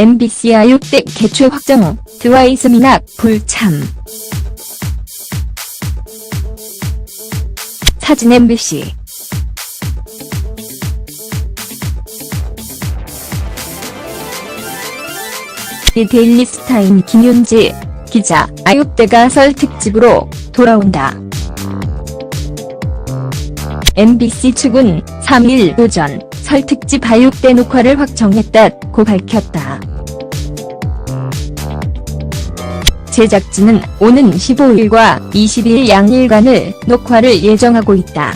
MBC 아육대 개최 확정, 트와이스 미납 불참. 사진 MBC 이 데일리 스타인 김윤지 기자 아육대가 설 특집으로 돌아온다. MBC 측은 3일 오전 설 특집 아육대 녹화를 확정했다고 밝혔다. 제작진은 오는 15일과 20일 양일간을 녹화를 예정하고 있다.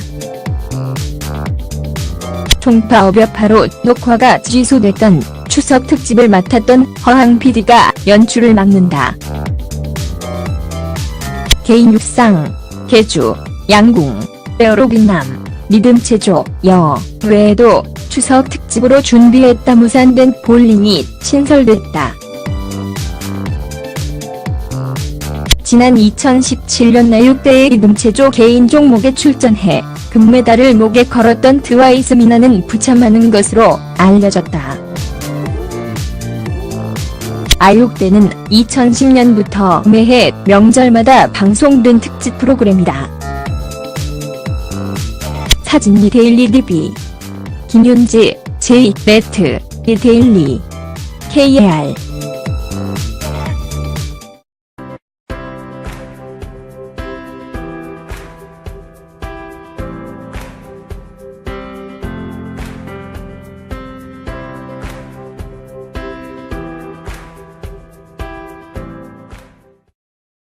총파업 여파로 녹화가 취소됐던 추석 특집을 맡았던 허황 PD가 연출을 맡는다. 개인 육상, 개주, 양궁, 에어로빅남, 믿음체조, 여 외에도 추석 특집으로 준비했다 무산된 볼링이 신설됐다. 지난 2017년 나육대의 믿음체조 개인 종목에 출전해 금메달을 목에 걸었던 트와이스 미나는 부참하는 것으로 알려졌다. 아육대는 2010년부터 매해 명절마다 방송된 특집 프로그램이다. 사진 리데일리 리비 김윤지, 제이, 매트, 리데일리, KR